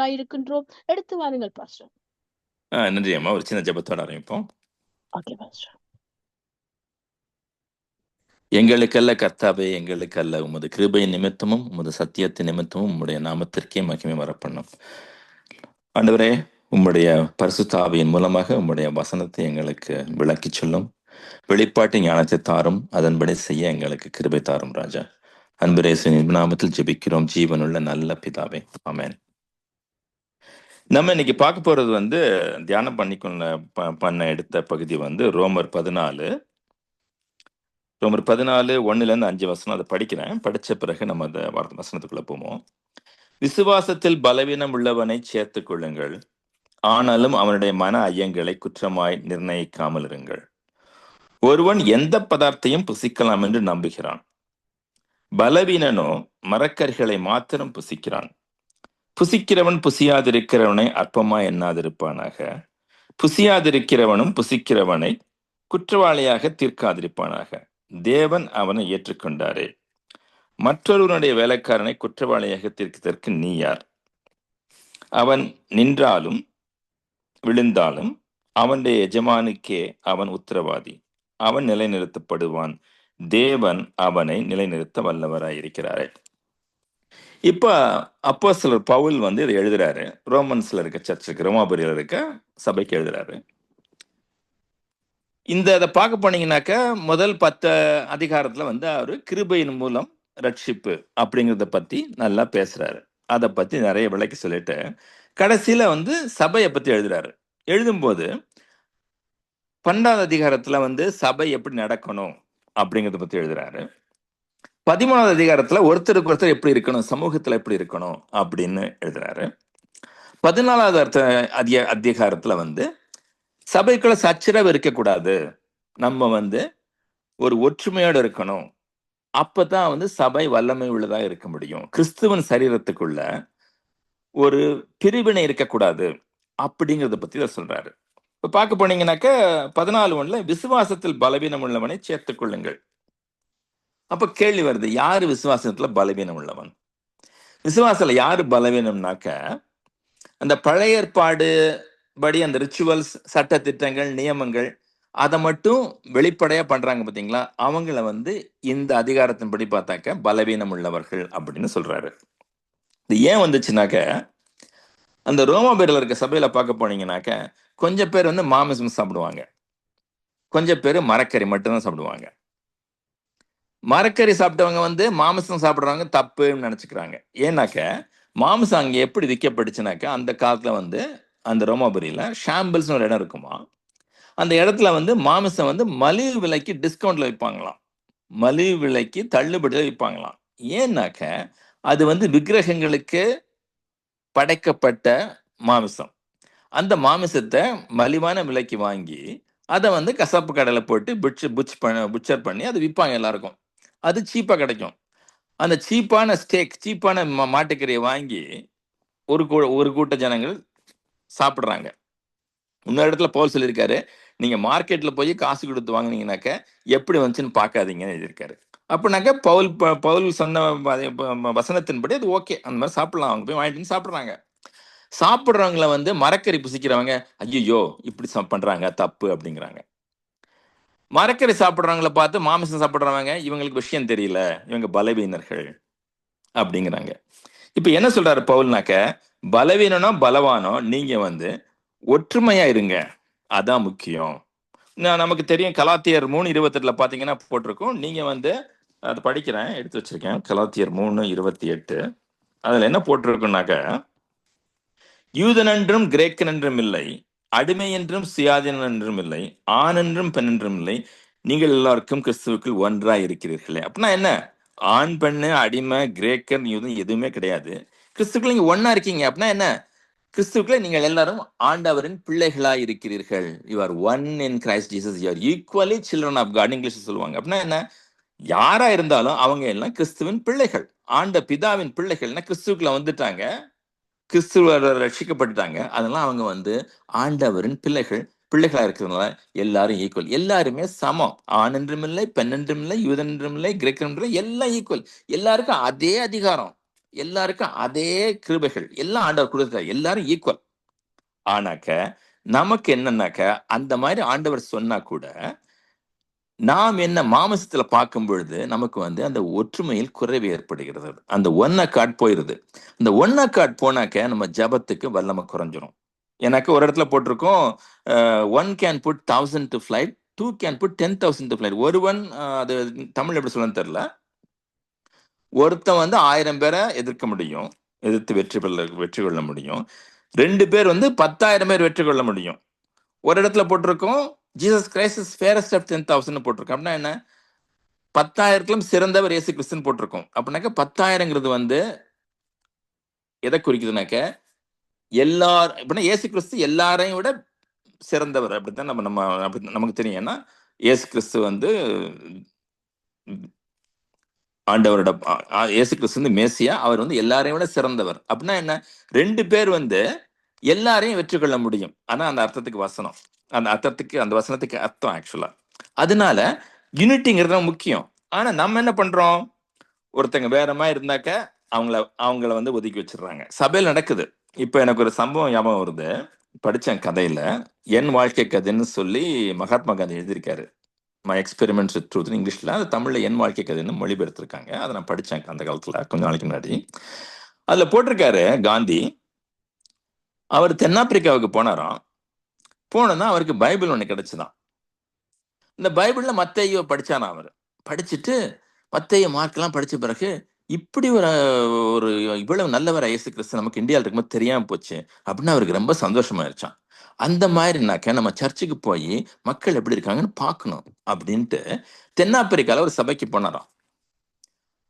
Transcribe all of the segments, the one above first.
இருக்கின்றோம். எடுத்து வாருங்கள் பாஸ்டர் நன்றி அம்மா. ஒரு சின்ன ஜெபத்தோட ஆரம்பிப்போம். ஓகே பாஸ்டர் எங்களுக்கல்ல கர்த்தாவே எங்களுக்கல்ல உமது கிருபை நிமித்தமும் உமது சத்தியத்தின் நிமித்தமும் உம்முடைய நாமத்திற்கே மகிமை வரப்பண்ணும். ஆண்டவரே உம்முடைய பரிசுத்தாவியின் மூலமாக உம்முடைய வசனத்தை எங்களுக்கு விளக்கிச் சொல்லும். வெளிப்பாட்டு ஞானத்தை தாரும். அதன்படி செய்ய எங்களுக்கு கிருபை தாரும் ராஜா. அன்பரேசனின் நாமத்தில் ஜெபிக்கிறோம். ஜீவனுள்ள நல்ல பிதாவே. ஆமென். நம்ம இன்னைக்கு பார்க்க போறது வந்து தியானம் பண்ணிக்கொள்ள ப- பண்ண எடுத்த பகுதி வந்து ரோமர் பதினாலு. ரோமர் பதினாலு ஒன்றுலேருந்து அஞ்சு வசனம் அதை படிக்கிறேன். படித்த பிறகு நம்ம அந்த வார்த்தை வசனத்துக்குள்ள போவோம். விசுவாசத்தில் பலவீனம் உள்ளவனை சேர்த்துக் கொள்ளுங்கள். ஆனாலும் அவனுடைய மன ஐயங்களை குற்றமாய் நிர்ணயிக்காமல் இருங்கள். ஒருவன் எந்த பதார்த்தையும் புசிக்கலாம் என்று நம்புகிறான். பலவீனனோ மரக்கறிகளை மாத்திரம் புசிக்கிறான். புசிக்கிறவன் புசியாதிருக்கிறவனை அற்பமா எண்ணாதிருப்பானாக. புசியாதிருக்கிறவனும் புசிக்கிறவனை குற்றவாளியாக தீர்க்காதிருப்பானாக. தேவன் அவனை ஏற்றுக்கொண்டாரே. மற்றொருவனுடைய வேலைக்காரனை குற்றவாளியாக தீர்க்கதற்கு நீ யார்? அவன் நின்றாலும் விழுந்தாலும் அவனுடைய எஜமானுக்கே அவன் உத்தரவாதி. அவன் நிலைநிறுத்தப்படுவான். தேவன் அவனை நிலைநிறுத்த வல்லவராய் இருக்கிறாரே இப்போ அப்போ சிலர் பவுல் வந்து இதை எழுதுறாரு. ரோமன்ஸ்ல இருக்க சர்ச்சுக்கு ரோமாபுரியில் இருக்க சபைக்கு எழுதுறாரு. இந்த அதை பார்க்க போனீங்கன்னாக்கா முதல் பத்து அதிகாரத்தில் வந்து அவர் கிருபையின் மூலம் ரட்சிப்பு அப்படிங்கிறத பற்றி நல்லா பேசுகிறாரு அதை பற்றி நிறைய விளக்கி சொல்லிட்டு கடைசியில் வந்து சபையை பற்றி எழுதுறாரு. எழுதும்போது பன்னெண்டாவது அதிகாரத்தில் வந்து சபை எப்படி நடக்கணும் அப்படிங்கிறத பற்றி எழுதுறாரு. பதிமூணாவது அதிகாரத்துல ஒருத்தருக்கு ஒருத்தர் எப்படி இருக்கணும் சமூகத்துல எப்படி இருக்கணும் அப்படின்னு எழுதுறாரு. பதினாலாவது அர்த்த அதிக அதிகாரத்துல வந்து சபைக்குள்ள சச்சரவு இருக்கக்கூடாது. நம்ம வந்து ஒரு ஒற்றுமையோடு இருக்கணும். அப்பதான் வந்து சபை வல்லமை உள்ளதா இருக்க முடியும். கிறிஸ்துவன் சரீரத்துக்குள்ள ஒரு பிரிவினை இருக்கக்கூடாது அப்படிங்கிறத பத்தி தான் சொல்றாரு. இப்போ பார்க்க போனீங்கன்னாக்க பதினாலு ஒன்றில் விசுவாசத்தில் பலவீனம் உள்ளவனை சேர்த்துக்கொள்ளுங்கள் அப்போ கேள்வி வருது யார் விசுவாசத்தில் பலவீனம் உள்ளவன்? விசுவாசத்தில் யார் பலவீனம்னாக்க அந்த பழைய ஏற்பாடு படி அந்த ரிச்சுவல்ஸ் சட்ட திட்டங்கள் நியமங்கள் அதை மட்டும் வெளிப்படையாக பண்ணுறாங்க பார்த்தீங்களா அவங்கள வந்து இந்த அதிகாரத்தின்படி பார்த்தாக்க பலவீனம் உள்ளவர்கள் அப்படின்னு சொல்கிறாரு இது ஏன் வந்துச்சுனாக்க அந்த ரோமாபேரில் இருக்க சபையில் பார்க்க போனீங்கன்னாக்க கொஞ்சம் பேர் வந்து மாமிசம் சாப்பிடுவாங்க. கொஞ்சம் பேர் மரக்கறி மட்டும்தான் சாப்பிடுவாங்க. மரக்கறி சாப்பிட்டவங்க வந்து மாமிசம் சாப்பிட்றவங்க தப்புன்னு நினச்சிக்கிறாங்க. ஏன்னாக்க மாமிசம் அங்கே எப்படி விற்கப்பட்டுச்சுனாக்கா அந்த காலத்தில் வந்து அந்த ரோமாபுரியில் ஷாம்பிள்ஸ்னு ஒரு இடம் இருக்குமா அந்த இடத்துல வந்து மாமிசம் வந்து மலிவு விலைக்கு டிஸ்கவுண்ட்டில் விற்பாங்களாம் மலிவு விலைக்கு தள்ளுபடியில் விற்பாங்களாம் ஏன்னாக்க அது வந்து விக்கிரகங்களுக்கு படைக்கப்பட்ட மாமிசம். அந்த மாமிசத்தை மலிவான விலைக்கு வாங்கி அதை வந்து கசாப்பு கடையில் போட்டு புட்ச் புட்ச் பண்ண புட்சர் பண்ணி அதை விற்பாங்க எல்லாருக்கும். அது சீப்பாக கிடைக்கும். அந்த சீப்பான ஸ்டேக் சீப்பான மா- மாட்டுக்கறியை வாங்கி ஒரு கூ ஒரு கூட்ட ஜனங்கள் சாப்பிட்றாங்க. இன்னொரு இடத்துல பவுல் சொல்லியிருக்காரு நீங்கள் மார்க்கெட்டில் போய் காசு கொடுத்து வாங்கினீங்கனாக்க எப்படி வந்துச்சுன்னு பார்க்காதீங்கன்னு எழுதியிருக்காரு. அப்படின்னாக்க பவுல் ப- பவுல் சொன்ன வசனத்தின்படி அது ஓகே அந்த மாதிரி சாப்பிடலாம். அவங்க போய் வாங்கிட்டு வந்து சாப்பிட்றாங்க. சாப்பிட்றவங்கள வந்து மரக்கறி புசிக்கிறவங்க ஐயோ இப்படி ச பண்ணுறாங்க தப்பு அப்படிங்கிறாங்க. மரக்கறி சாப்பிட்றவங்கள பார்த்து மாமிசம் சாப்பிட்றவங்க இவங்களுக்கு விஷயம் தெரியல. இவங்க பலவீனர்கள் அப்படிங்கிறாங்க. இப்போ என்ன சொல்றாரு பவுல்னாக்க பலவீனனோ பலவானோ நீங்க வந்து ஒற்றுமையா இருங்க. அதான் முக்கியம். நமக்கு தெரியும் கலாத்தியர் மூணு இருபத்தெட்டுல பாத்தீங்கன்னா போட்டிருக்கோம். நீங்க வந்து அது படிக்கிறேன் எடுத்து வச்சிருக்கேன். கலாத்தியர் மூணு இருபத்தி எட்டு அதுல என்ன போட்டிருக்குனாக்க யூதன் கிரேக்கனன்றும் இல்லை. அடிமை என்றும் சுயாதீனம் என்றும் இல்லை ஆண் என்றும் பெண் என்றும் இல்லை. நீங்கள் எல்லாருக்கும் கிறிஸ்துவுக்குள் ஒன்றாய் இருக்கிறீர்களே. அப்படின்னா என்ன? ஆண் பெண்ணு அடிமை கிரேக்கர் யூதம் எதுவுமே கிடையாது. கிறிஸ்துக்குள்ள நீங்க ஒன்னா இருக்கீங்க. அப்படின்னா என்ன? கிறிஸ்துக்குள்ள நீங்கள் எல்லாரும் ஆண்டவரின் பிள்ளைகளாய் இருக்கிறீர்கள். You are one in Christ Jesus you are equally children of God English சொல்லுவாங்க. அப்படின்னா என்ன? யாரா இருந்தாலும் அவங்க எல்லாம் கிறிஸ்துவின் பிள்ளைகள். ஆண்ட பிதாவின் பிள்ளைகள்னா கிறிஸ்துக்குள்ள வந்துட்டாங்க. கிறிஸ்துவர் ரட்சிக்கப்பட்டுட்டாங்க. அதெல்லாம் அவங்க வந்து ஆண்டவரின் பிள்ளைகள் பிள்ளைகளாக இருக்கிறதுனால எல்லாரும் ஈக்குவல் எல்லாருமே சமம். ஆண் என்றும் இல்லை பெண் என்றும் இல்லை யூதன் என்றும் இல்லை கிரேக்கன் என்றும் எல்லாம் ஈக்குவல் எல்லாருக்கும் அதே அதிகாரம். எல்லாருக்கும் அதே கிருபைகள். எல்லாம் ஆண்டவர் கொடுத்தார் எல்லாரும் ஈக்குவல் ஆனாக்க நமக்கு என்னன்னாக்க அந்த மாதிரி ஆண்டவர் சொன்னா கூட நாம் என்ன மாமசத்தில் பார்க்கும் பொழுது நமக்கு வந்து அந்த ஒற்றுமையில் குறைவு ஏற்படுகிறது. அந்த ஒன்ன காட் போயிருது. அந்த ஒன்ன காட் போனாக்க நம்ம ஜபத்துக்கு வல்லமை குறைஞ்சிரும். எனக்கு ஒரு இடத்துல போட்டிருக்கோம் one can put thousand to flight two can put ten thousand to flight ஒருவன் அது தமிழ் எப்படி சொல்லணும்னு தெரில ஒருத்தன் வந்து ஆயிரம் பேரை எதிர்க்க முடியும் எதிர்த்து வெற்றி கொள்ள வெற்றி கொள்ள முடியும். ரெண்டு பேர் வந்து பத்தாயிரம் பேர் வெற்றி கொள்ள முடியும். ஒரு இடத்துல போட்டிருக்கோம் Jesus Christ is fairest of ten thousand போட்டிருக்கோம். அப்படின்னா என்ன? பத்தாயிரத்திலும் சிறந்தவர் இயேசு கிறிஸ்துன்னு போட்டிருக்கோம். அப்படின்னாக்க பத்தாயிரங்கிறது வந்து எதை குறிக்குதுனாக்க? எல்லார் அப்படின்னா ஏசு கிறிஸ்து எல்லாரையும் விட சிறந்தவர். அப்படித்தான் நம்ம நம்ம அப்படி நமக்கு தெரியும். ஏன்னா ஏசு கிறிஸ்து வந்து ஆண்டவரோட ஏசு கிறிஸ்து வந்து மேசியா அவர் வந்து எல்லாரையும் விட சிறந்தவர். அப்படின்னா என்ன? ரெண்டு பேர் வந்து எல்லாரையும் வெற்றி கொள்ள முடியும். ஆனால் அந்த அர்த்தத்துக்கு வசனம். அந்த அர்த்தத்துக்கு அந்த வசனத்துக்கு அர்த்தம் ஆக்சுவலா அதனால யூனிட்டிங்கிறது தான் முக்கியம். ஆனா நம்ம என்ன பண்றோம்? ஒருத்தங்க வேற மாதிரி இருந்தாக்க அவங்கள அவங்கள வந்து ஒதுக்கி வச்சிடுறாங்க. சபையில் நடக்குது. இப்போ எனக்கு ஒரு சம்பவம் ஞாபகம் வருது. படித்தேன் கதையில். என் வாழ்க்கை கதைன்னு சொல்லி மகாத்மா காந்தி எழுதியிருக்காரு. மை எக்ஸ்பெரிமெண்ட்ஸ் வித் ட்ரூத் இங்கிலீஷில். அது தமிழில் என் வாழ்க்கை கதைன்னு மொழிபெயர்த்திருக்காங்க. அதை நான் படித்தேன் அந்த காலத்தில் கொஞ்ச நாளைக்கு முன்னாடி. அதில் போட்டிருக்காரு காந்தி. அவர் தென்னாப்பிரிக்காவுக்கு போனாராம். போனதும் அவருக்கு பைபிள் ஒன்று கிடைச்சிதான். இந்த பைபிளில் மத்தையோ படிச்சானா அவர்? படிச்சுட்டு மத்தைய மார்க்கெல்லாம் படித்த பிறகு இப்படி ஒரு ஒரு இவ்வளவு நல்லவர் இயேசு கிறிஸ்து நமக்கு இந்தியாவில் இருக்கும்போது தெரியாமல் போச்சு அப்படின்னு அவருக்கு ரொம்ப சந்தோஷமாயிருச்சான் அந்த மாதிரினாக்க நம்ம சர்ச்சுக்கு போய் மக்கள் எப்படி இருக்காங்கன்னு பார்க்கணும் அப்படின்ட்டு தென்னாப்பிரிக்காவில் ஒரு சபைக்கு போனாராம்.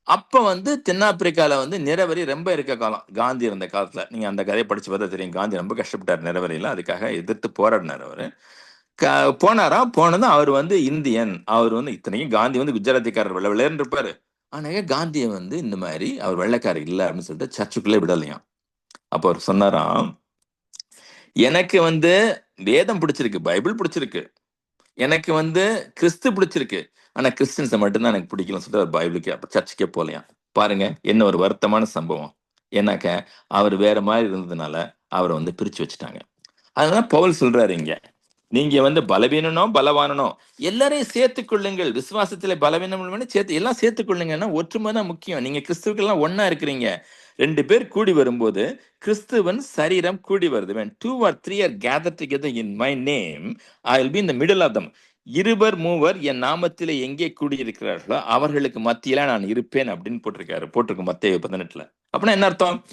அப்ப வந்து தென்னாப்பிரிக்கால வந்து நிறவரி ரொம்ப இருக்க காலம். காந்தி இருந்த காலத்துல. நீங்க அந்த கதையை படிச்சு பார்த்தா தெரியும். காந்தி ரொம்ப கஷ்டப்பட்டார் நிறவரியில அதுக்காக எதிர்த்து போராடினார் அவரு. க- போனாரா? போனதும் அவர் வந்து இந்தியன். அவர் வந்து இத்தனைக்கும் காந்தி வந்து குஜராத்திக்காரர் வெள்ள வெள்ளையர்னு இருப்பாரு. ஆனா காந்தியை வந்து இந்த மாதிரி அவர் வெள்ளைக்காரர் இல்லை அப்படின்னு சொல்லிட்டு சர்ச்சுக்குள்ளே விடலையாம். அப்போ அவர் சொன்னாராம் எனக்கு வந்து வேதம் பிடிச்சிருக்கு. பைபிள் பிடிச்சிருக்கு. எனக்கு வந்து கிறிஸ்து பிடிச்சிருக்கு. ஆனா கிறிஸ்டின்ஸை மட்டும்தான் எனக்கு பிடிக்கலன்னு சொல்லிட்டு அவர் பைபிளுக்கு அப்போ சர்ச்சுக்கே போகலையாம் பாருங்க என்ன ஒரு வருத்தமான சம்பவம். ஏன்னாக்க அவர் வேற மாதிரி இருந்ததுனால அவரை வந்து பிரிச்சு வச்சுட்டாங்க. அதனால பவுல் சொல்றாரு இங்க நீங்க வந்து பலவீனனோ பலவானனோ எல்லாரையும் சேர்த்துக்கொள்ளுங்கள். விசுவாசத்துல பலவீனம் சேர்த்து எல்லாம் சேர்த்துக்கொள்ளுங்கன்னா ஒற்றுமை தான் முக்கியம். நீங்க கிறிஸ்துவுக்கெல்லாம் ஒன்னா இருக்கிறீங்க. ரெண்டு பேர் கூடி வரும்போது கிறிஸ்துவன் சரீரம் கூடி வருது. When two or three are gather together in my name I will be in the middle of them இருவர் மூவர் என் நாமத்தில் எங்கே கூடியிருக்கிறார்களோ அவர்களுக்கு மத்தியில நான் இருப்பேன் அப்படின்னு போட்டிருக்காரு. போட்டிருக்கு மத்திய பதினெட்டுல. அப்படின்னா என்ன அர்த்தம்?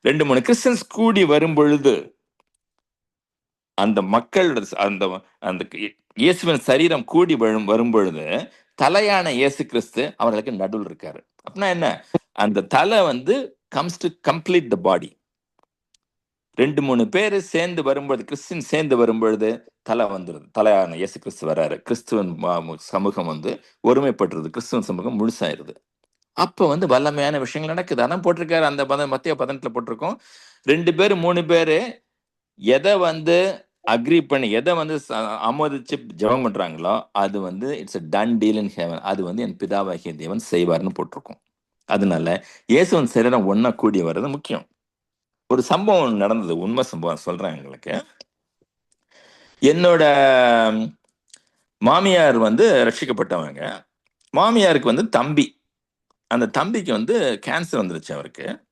ரெண்டு மூணு கிறிஸ்டன்ஸ் கூடி வரும் பொழுது அந்த மக்களோட அந்த அந்த இயேசுவின் சரீரம் கூடி வரும் வரும் பொழுது தலையான இயேசு கிறிஸ்து அவர்களுக்கு நடுவில் இருக்காரு. அப்படின்னா என்ன? அந்த தலை வந்து comes to complete the body ரெண்டு மூணு பேர் சேர்ந்து வரும்பொழுது கிறிஸ்டின் சேர்ந்து வரும்பொழுது தலை வந்துருது. தலையான இயேசு கிறிஸ்து வராரு. கிறிஸ்துவன் சமூகம் வந்து ஒருமைப்பட்டுருது. கிறிஸ்துவன் சமூகம் முழுசாயிருது. அப்போ வந்து வல்லமையான விஷயங்கள் நடக்குது. அதான் போட்டிருக்காரு அந்த பத மத்திய பதினெட்டுல போட்டிருக்கோம். ரெண்டு பேர் மூணு பேர் எதை வந்து அக்ரி பண்ணி எதை வந்து ச- ஆமோதிச்சு ஜெபம் பண்றாங்களோ அது வந்து it's done deal in heaven அது வந்து என் பிதாவாகிய தேவன் செய்வார்னு போட்டிருக்கோம். அதனால இயேசுவன் சரீரம் ஒன்றா கூடி வர்றது முக்கியம். ஒரு சம்பவம் நடந்தது. உண்மை சம்பவம் சொல்றேன் எங்களுக்கு என்னோட மாமியார் வந்து ரட்சிக்கப்பட்டவங்க. மாமியாருக்கு வந்து தம்பி. அந்த தம்பிக்கு வந்து கேன்சர் வந்துருச்சு அவருக்கு.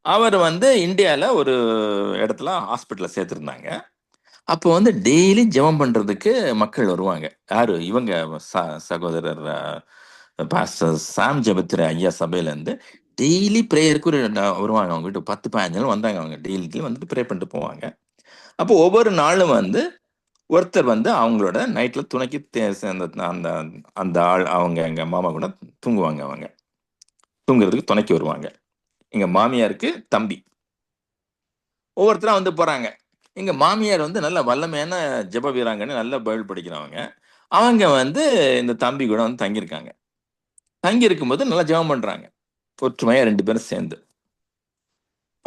அவர் வந்து இந்தியாவில் ஒரு இடத்துல ஹாஸ்பிட்டலில் சேர்த்துருந்தாங்க. அப்போ வந்து டெய்லி ஜெபம் பண்ணுறதுக்கு மக்கள் வருவாங்க. யார்? இவங்க ச- சகோதரர் பாஸ்டர் சாம் ஜெபத்திர ஐயா சபையிலேருந்து டெய்லி ப்ரேயருக்கு ஒரு வருவாங்க. அவங்க வீட்டு பத்து பதினஞ்சு நாள் வந்தாங்க அவங்க. டெய்லி வந்துட்டு ப்ரே பண்ணிட்டு போவாங்க. அப்போ ஒவ்வொரு நாளும் வந்து ஒருத்தர் வந்து அவங்களோட நைட்டில் துணைக்கு தே- அந்த அந்த அந்த ஆள் அவங்க எங்கள் மாமா கூட தூங்குவாங்க அவங்க. தூங்குறதுக்கு துணைக்கு வருவாங்க. எங்கள் மாமியாருக்கு தம்பி. ஒவ்வொருத்தராக வந்து போகிறாங்க எங்கள் மாமியார் வந்து நல்ல வல்லமையான ஜெப வீராங்கன்னு நல்லா பயில் படிக்கிறவங்க. அவங்க வந்து இந்த தம்பி கூட வந்து தங்கியிருக்காங்க. தங்கி இருக்கும்போது நல்லா ஜெபம் பண்ணுறாங்க ஒற்றுமையாக ரெண்டு பேரும் சேர்ந்து.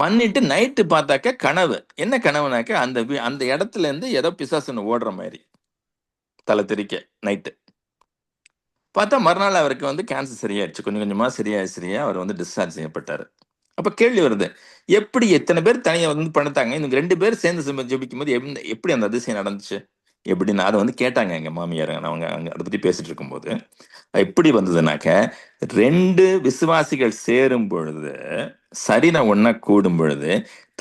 பண்ணிட்டு நைட்டு பார்த்தாக்க கனவு. என்ன கனவுனாக்க அந்த அந்த இடத்துல இருந்து ஏதோ பிசாசுன்னு ஓடுற மாதிரி. தலை தெறிக்க நைட்டு பார்த்தா மறுநாள் அவருக்கு வந்து கேன்சர் சரியாயிடுச்சு. கொஞ்சம் கொஞ்சமாக சரியாயி சரியா அவர் வந்து டிஸ்சார்ஜ் செய்யப்பட்டாரு. அப்போ கேள்வி வருது எப்படி எத்தனை பேர் தனியாக வந்து பண்ணிட்டாங்க? இவங்க ரெண்டு பேர் சேர்ந்து ஜெபிக்கும் போது எப்படி அந்த அதிசயம் நடந்துச்சு? எப்படின்னு அதை வந்து கேட்டாங்க எங்க மாமியார். அவங்க அங்க அதை பத்தி பேசிட்டு இருக்கும்போது எப்படி வந்ததுனாக்க ரெண்டு விசுவாசிகள் சேரும் பொழுது சரின ஒண்ணா கூடும் பொழுது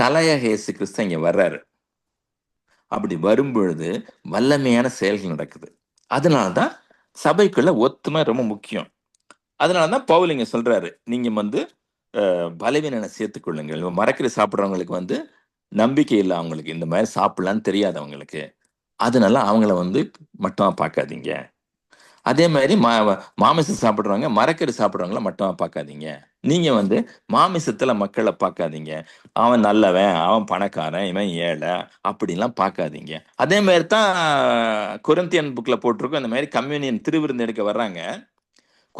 தலைய ஹேசு கிறிஸ்து இங்க வர்றாரு. அப்படி வரும் பொழுது வல்லமையான செயல்கள் நடக்குது. அதனாலதான் சபைக்குள்ள ஒத்துமை ரொம்ப முக்கியம். அதனாலதான் பவுல் இங்க சொல்றாரு நீங்க வந்து அஹ், பலவீனனை சேர்த்துக் மரக்கறி சாப்பிட்றவங்களுக்கு வந்து நம்பிக்கை இல்லை அவங்களுக்கு இந்த மாதிரி சாப்பிடலான்னு தெரியாது அவங்களுக்கு அதனால அவங்கள வந்து மட்டமாக பார்க்காதீங்க. அதே மாதிரி மா மாமிசம் சாப்பிட்றவங்க மரக்கறி சாப்பிட்றவங்கள மட்டமாக பார்க்காதீங்க. நீங்கள் வந்து மாமிசத்தில் மக்களை பார்க்காதீங்க. அவன் நல்லவன் அவன் பணக்காரன் இவன் ஏழை அப்படின்லாம் பார்க்காதீங்க. அதே மாதிரி தான் குரந்தியன் புக்கில் போட்டிருக்கோம் இந்த மாதிரி கம்யூனியன் திருவிருந்து எடுக்க வர்றாங்க.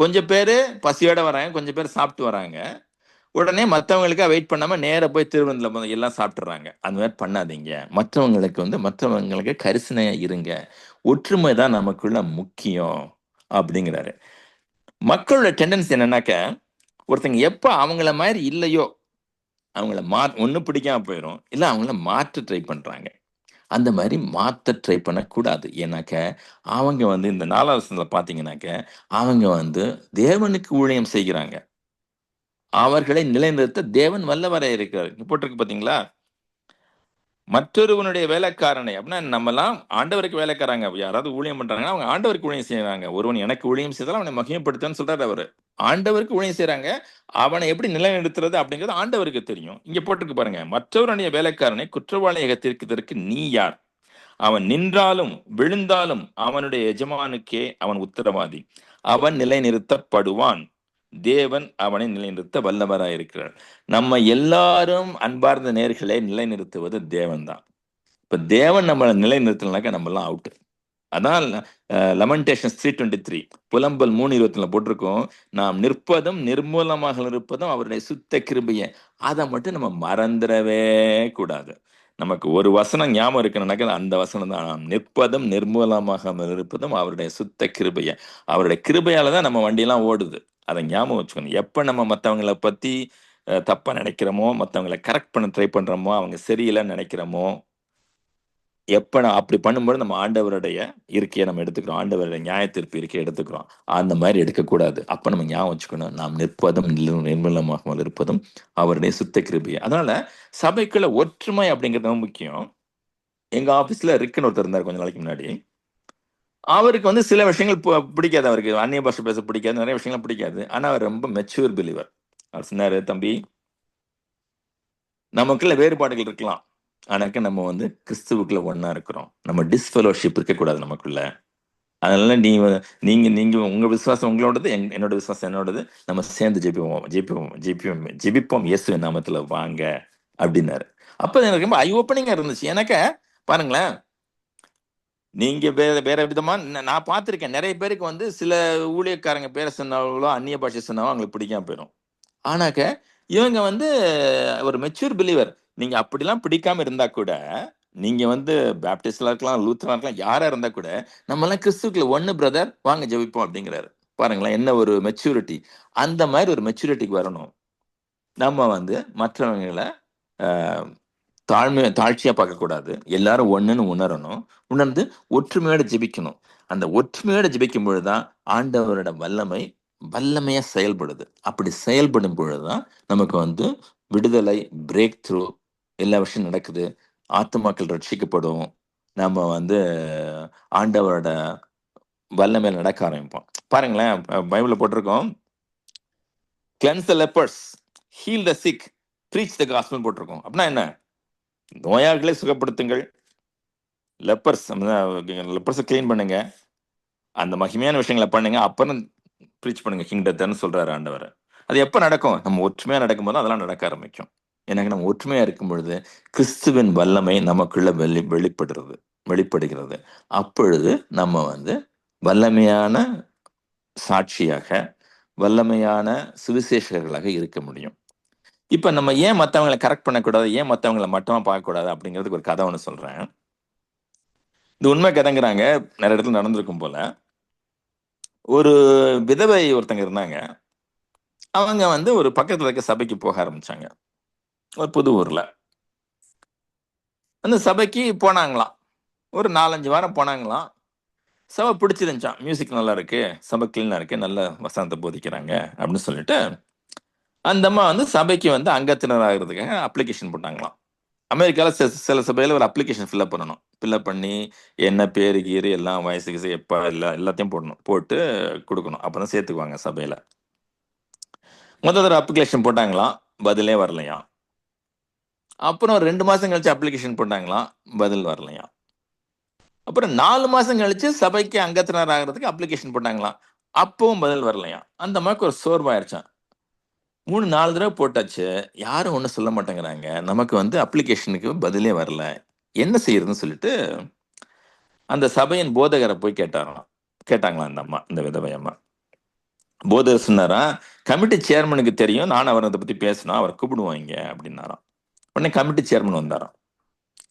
கொஞ்சம் பேர் பசியோடு வராங்க கொஞ்சம் பேர் சாப்பிட்டு வராங்க. உடனே மற்றவங்களுக்காக வெயிட் பண்ணாமல் நேராக போய் திருவிருந்தில் போய் எல்லாம் சாப்பிட்றாங்க அந்த மாதிரி பண்ணாதீங்க. மற்றவங்களுக்கு வந்து மற்றவங்களுக்கு கரிசனையாக இருங்க. ஒற்றுமை தான் நமக்குள்ள முக்கியம் அப்படிங்கிறாரு. மக்களோட டெண்டன்ஸ் என்னன்னாக்க ஒருத்தங்க எப்போ அவங்கள மாதிரி இல்லையோ அவங்கள மா ஒன்று பிடிக்காம போயிடும் இல்லை அவங்கள மாற்ற ட்ரை பண்ணுறாங்க அந்த மாதிரி மாற்ற ட்ரை பண்ணக்கூடாது. ஏன்னாக்க அவங்க வந்து இந்த நாலாவது பார்த்தீங்கன்னாக்க அவங்க வந்து தேவனுக்கு ஊழியம் செய்கிறாங்க. அவர்களை நிலைநிறுத்த தேவன் வல்லவரை இருக்கிறார். போட்டிருக்கு பார்த்தீங்களா மற்றொருவனுடைய வேலைக்காரனை அப்படின்னா நம்மலாம் ஆண்டவருக்கு வேலைக்காரங்க. யாராவது ஊழியம் பண்றாங்கன்னா அவங்க ஆண்டவருக்கு ஊழியம் செய்யறாங்க ஒருவன் எனக்கு ஊழியம் செய்தாலும் அவனை மகிமைப்படுத்தன்னு சொல்றாரு அவரு. ஆண்டவருக்கு ஊழியம் செய்யறாங்க அவனை எப்படி நிலைநிறுத்துறது அப்படிங்கிறது ஆண்டவருக்கு தெரியும். இங்க போட்டிருக்கு பாருங்க. மற்றவருடைய வேலைக்காரனை குற்றவாளியாக தீர்க்கிறதற்கு நீ யார்? அவன் நின்றாலும் விழுந்தாலும் அவனுடைய எஜமானுக்கே அவன் உத்தரவாதி. அவன் நிலைநிறுத்தப்படுவான். தேவன் அவனை நிலைநிறுத்த வல்லவராயிருக்கிறார் நம்ம எல்லாரும் அன்பார்ந்த நேர்களை நிலைநிறுத்துவது தேவன் தான் இப்போ தேவன் நம்மளை நிலைநிறுத்தலைனாக்கா நம்மலாம் அவுட்டு அதான் லெமன்டேஷன் த்ரீ டுவெண்ட்டி த்ரீ புலம்பல் மூணு இருபத்தில போட்டிருக்கோம். நாம் நிற்பதும் நிர்மூலமாக இருப்பதும் அவருடைய சுத்த கிருபையை. அதை மட்டும் நம்ம மறந்துடவே கூடாது. நமக்கு ஒரு வசனம் ஞாபகம் இருக்கணும்னாக்க அந்த வசனம் தான். நாம் நிற்பதும் நிர்மூலமாக இருப்பதும் அவருடைய சுத்த கிருபையை. அவருடைய கிருபையால் தான் நம்ம வண்டியெல்லாம் ஓடுது. அதை ஞாபகம் வச்சுக்கணும். எப்போ நம்ம மற்றவங்களை பற்றி தப்பாக நினைக்கிறோமோ மற்றவங்களை கரெக்ட் பண்ண ட்ரை பண்ணுறோமோ அவங்க சரியில்லைன்னு நினைக்கிறோமோ எப்போ நான் அப்படி பண்ணும்போது நம்ம ஆண்டவருடைய இருக்கையை நம்ம எடுத்துக்கிறோம். ஆண்டவருடைய நியாயத்திற்பு இருக்கையை எடுத்துக்கிறோம். அந்த மாதிரி எடுக்கக்கூடாது. அப்போ நம்ம ஞாபகம் வச்சுக்கணும். நாம் நிற்பதும் நில்- இருப்பதும் அவருடைய சுத்த கிருபியை. அதனால சபைக்குள்ள ஒற்றுமை அப்படிங்கிறது ரொம்ப முக்கியம். எங்கள் ஆஃபீஸில் ரிக்குன்னு ஒருத்தர் இருந்தார் கொஞ்ச நாளைக்கு முன்னாடி. அவருக்கு வந்து சில விஷயங்கள் பு- பிடிக்காது அவருக்கு. அந்நிய பாஷை பேச பிடிக்காது நிறைய விஷயங்கள் பிடிக்காது. ஆனால் அவர் ரொம்ப மெச்சூர் பிலீவர் அவர் சொன்னார் தம்பி நமக்குள்ள வேறுபாடுகள் இருக்கலாம். ஆனாக்க நம்ம வந்து கிறிஸ்துவுக்குள்ள ஒன்றா இருக்கிறோம். நம்ம டிஸ்ஃபெலோஷிப் இருக்கக்கூடாது நமக்குள்ள. அதனால நீ நீங்க நீங்க உங்க விசுவாசம் உங்களோடது என்னோட விசுவாசம் என்னோடது. நம்ம சேர்ந்து ஜெபிப்போம் ஜெபிப்போம் ஜெபிப்போம் ஜெபிப்போம். இயேசு நாமத்துல வாங்க. அப்படின்னாரு. அப்ப எனக்கு ரொம்ப ஐ ஓப்பனிங்கா இருந்துச்சு. எனக்கு பாருங்களேன் நீங்க வேற வேற விதமா நான் பார்த்துருக்கேன். நிறைய பேருக்கு வந்து சில ஊழியக்காரங்க பேரை சொன்னாங்களோ அந்நிய பாஷை சொன்னாலும் அவங்களுக்கு பிடிக்காம போயிடும் ஆனாக்க இவங்க வந்து ஒரு மெச்சூர் பிலீவர் நீங்க அப்படிலாம் பிடிக்காம இருந்தா கூட நீங்க வந்து பேப்டிஸ்டா இருக்கலாம் லூத்தரா இருக்கலாம் யாரா இருந்தா கூட நம்ம எல்லாம் கிறிஸ்துக்குள்ள ஒன்னு பிரதர் வாங்க ஜெபிப்போம் அப்படிங்கிறாரு. பாருங்களேன் என்ன ஒரு மெச்சூரிட்டி அந்த மாதிரி ஒரு மெச்சூரிட்டிக்கு வரணும். நம்ம வந்து மற்றவங்களை தாழ்மை தாழ்ச்சியாக பார்க்கக்கூடாது. எல்லாரும் ஒன்றுன்னு உணரணும். உணர்ந்து ஒற்றுமையோட ஜெபிக்கணும். அந்த ஒற்றுமையோட ஜெபிக்கும் பொழுதுதான் ஆண்டவரோட வல்லமை வல்லமையாக செயல்படுது. அப்படி செயல்படும் பொழுதுதான் நமக்கு வந்து விடுதலை பிரேக் த்ரூ எல்லா விஷயம் நடக்குது. ஆத்துமாக்கள் ரட்சிக்கப்படும். நம்ம வந்து ஆண்டவரோட வல்லமையில் நடக்க ஆரம்பிப்போம். பாருங்களேன் பைபிளில் போட்டிருக்கோம். Cleanse the lepers heal the sick preach the gospel போட்டிருக்கோம். அப்படின்னா என்ன? நோயாளிகளை சுகப்படுத்துங்கள். லெப்பர்ஸ் லெப்பர்ஸை க்ளீன் பண்ணுங்க. அந்த மகிமையான விஷயங்களை பண்ணுங்க. அப்புறம் ப்ரீச் பண்ணுங்க. கிங்டத்தன்னு சொல்றாரு ஆண்டவர். அது எப்போ நடக்கும்? நம்ம ஒற்றுமையாக நடக்கும்போது அதெல்லாம் நடக்க ஆரம்பிக்கும். எனக்கு நம்ம ஒற்றுமையாக இருக்கும் பொழுது கிறிஸ்துவின் வல்லமை நமக்குள்ள வெளி வெளிப்படுறது வெளிப்படுகிறது. அப்பொழுது நம்ம வந்து வல்லமையான சாட்சியாக வல்லமையான சுவிசேஷகர்களாக இருக்க முடியும். இப்ப நம்ம ஏன் மற்றவங்களை கரெக்ட் பண்ணக்கூடாது? ஏன் மற்றவங்களை மட்டமா பார்க்கக்கூடாது? அப்படிங்கிறதுக்கு ஒரு கதை ஒன்று சொல்றேன். இது உண்மை கதைங்கிறாங்க. நிறைய இடத்துல நடந்திருக்கும் போல. ஒரு விதவை ஒருத்தங்க இருந்தாங்க. அவங்க வந்து ஒரு பக்கத்துல இருக்க சபைக்கு போக ஆரம்பிச்சாங்க. ஒரு புது ஊர்ல. அந்த சபைக்கு போனாங்களாம். ஒரு நாலஞ்சு வாரம் போனாங்களாம். சபை பிடிச்சிருந்துச்சான் மியூசிக் நல்லா இருக்கு. சபை கிளீனாக இருக்கு. நல்ல வசனத்தை போதிக்கிறாங்க. அப்படின்னு சொல்லிட்டு அந்த அம்மா வந்து சபைக்கு வந்து அங்கத்தினர் ஆகிறதுக்காக அப்ளிகேஷன் போட்டாங்களாம். அமெரிக்காவில் சில சில சபையில் ஒரு அப்ளிகேஷன் ஃபில்அப் பண்ணணும். ஃபில்அப் பண்ணி என்ன பேரு கீரு எல்லாம் வயசு கீசு எப்போ எல்லாம் எல்லாத்தையும் போடணும். போட்டு கொடுக்கணும். அப்போ தான் சேர்த்துக்குவாங்க சபையில். முதல் தடவை அப்ளிகேஷன் போட்டாங்களாம். பதிலே வரலையாம். அப்புறம் ரெண்டு மாதம் கழிச்சு அப்ளிகேஷன் போட்டாங்களாம். பதில் வரலையாம். அப்புறம் நாலு மாதம் கழிச்சு சபைக்கு அங்கத்தினர் ஆகிறதுக்கு அப்ளிகேஷன் போட்டாங்களாம். அப்பவும் பதில் வரலையாம். அந்த அம்மாவுக்கு ஒரு சோர்வாயிருச்சான் மூணு நாலு தடவை போட்டாச்சு. யாரும் ஒன்றும் சொல்ல மாட்டேங்கிறாங்க. நமக்கு வந்து அப்ளிகேஷனுக்கு பதிலே வரல. என்ன செய்யறதுன்னு சொல்லிட்டு அந்த சபையின் போதகரை போய் கேட்டாராம். கேட்டாங்களாம் அந்த அம்மா இந்த விதவை அம்மா. போதகர் சொன்னாரா கமிட்டி சேர்மனுக்கு தெரியும். நான் அவர் அதை பற்றி பேசினா அவரை கூப்பிடுவாங்க அப்படின்னாராம். உடனே கமிட்டி சேர்மன் வந்தாராம்.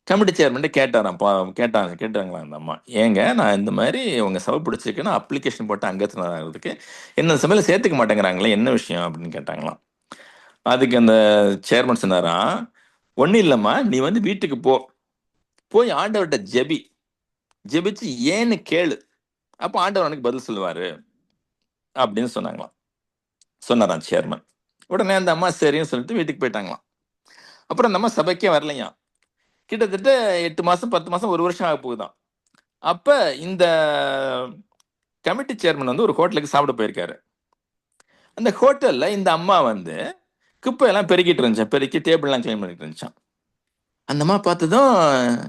கமிட்டி சேர்மன் கேட்டாராம். பா கேட்டாங்க கேட்டாங்களா அந்த அம்மா. ஏங்க நான் இந்த மாதிரி உங்கள் சபை பிடிச்சிருக்கேன்னா அப்ளிகேஷன் போட்டு அங்கத்தினராகிறதுக்கு என்ன சமையல் சேர்த்துக்க மாட்டேங்கிறாங்களே என்ன விஷயம் அப்படின்னு கேட்டாங்களாம். அதுக்கு அந்த சேர்மன் சொன்னாராம் ஒன்றும் இல்லைம்மா நீ வந்து வீட்டுக்கு போ. போய் ஆண்டவர்கிட்ட ஜெபி. ஜெபிச்சு ஏன்னு கேளு. அப்போ ஆண்டவர் எனக்கு பதில் சொல்லுவார். அப்படின்னு சொன்னாங்களாம். சொன்னாராம் சேர்மன் உடனே அந்த அம்மா சரின்னு சொல்லிட்டு வீட்டுக்கு போயிட்டாங்களாம். அப்புறம் அந்த அம்மா சபைக்கே வரலையாம். கிட்டத்தட்ட எட்டு மாதம் பத்து மாதம் ஒரு வருஷம் ஆக போகுதான் அப்போ இந்த கமிட்டி சேர்மன் வந்து ஒரு ஹோட்டலுக்கு சாப்பிட போயிருக்காரு. அந்த ஹோட்டலில் இந்த அம்மா வந்து குப்பையெல்லாம் பெருக்கிட்டு இருந்துச்சான் பெருக்கி டேபிள்லாம் க்ளீன் பண்ணிட்டு இருந்துச்சான் அந்த அம்மா பார்த்ததும்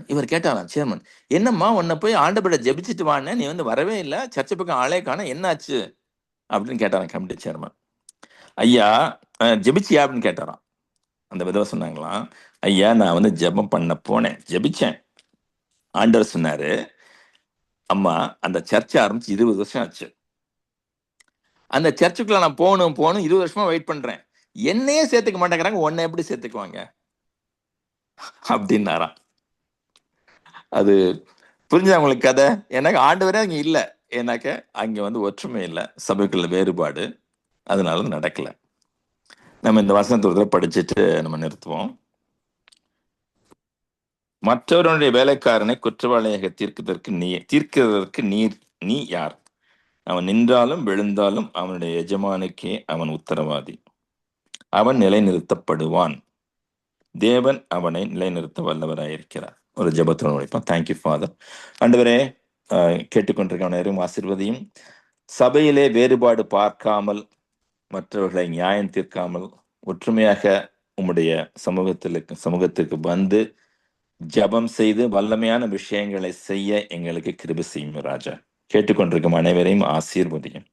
இவர் கேட்டாராம் சேர்மன் என்னம்மா உன்னை போய் ஆண்டபட ஜெபிச்சுட்டு வான்னு? நீ வந்து வரவே இல்லை சர்ச்சை பக்கம் ஆளே காண என்னாச்சு? அப்படின்னு கேட்டாராம் கமிட்டி சேர்மன். ஐயா ஜெபிச்சியா? அப்படின்னு கேட்டாராம். அந்த விதவை சொன்னாங்களாம். ஐயா நான் வந்து ஜெபம் பண்ண போனேன். ஜெபிச்சேன். ஆண்டவர் சொன்னாரு அம்மா அந்த சர்ச்சை ஆரம்பிச்சு இருபது வருஷம் ஆச்சு. அந்த சர்ச்சுக்குள்ள நான் போகணும் போகணும் இருபது வருஷமா வெயிட் பண்றேன். என்னையே சேர்த்துக்க மாட்டேங்கிறாங்க உன்னை எப்படி சேர்த்துக்குவாங்க? அப்படின்னாராம். அது புரிஞ்சா உங்களுக்கு கதை? எனக்கு ஆண்டவரே அங்கே இல்லை. ஏன்னாக்க அங்கே வந்து ஒற்றுமை இல்லை. சபைக்குள்ள வேறுபாடு. அதனால நடக்கலை. நம்ம இந்த வசனத்தை தடவை படிச்சுட்டு நம்ம நிறுத்துவோம். மற்றவருடைய வேலைக்காரனை குற்றவாளியாக தீர்க்கிறதற்கு நீ தீர்க்கிறதற்கு நீர் நீ யார்? அவன் நின்றாலும் விழுந்தாலும் அவனுடைய எஜமானுக்கே அவன் உத்தரவாதி. அவன் நிலைநிறுத்தப்படுவான். தேவன் அவனை நிலைநிறுத்த வல்லவராயிருக்கிறார். ஒரு ஜபத்தோடு உழைப்பான் தேங்க்யூ ஃபாதர் ஆண்டவரே கேட்டுக்கொண்டிருக்க அனைவரும் ஆசிர்வதியும். சபையிலே வேறுபாடு பார்க்காமல் மற்றவர்களை நியாயம் தீர்க்காமல் ஒற்றுமையாக உம்முடைய சமூகத்திற்கு சமூகத்திற்கு வந்து ஜெபம் செய்து வல்லமையான விஷயங்களை செய்ய எங்களுக்கு கிருபி செய்யும் ராஜா. கேட்டுக்கொண்டிருக்கும் அனைவரையும் ஆசீர்வதியும்.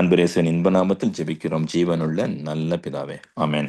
அன்பரேசன் இன்ப நாமத்தில் ஜெபிக்கிறோம். ஜீவனுள்ள நல்ல பிதாவே. ஆமேன்.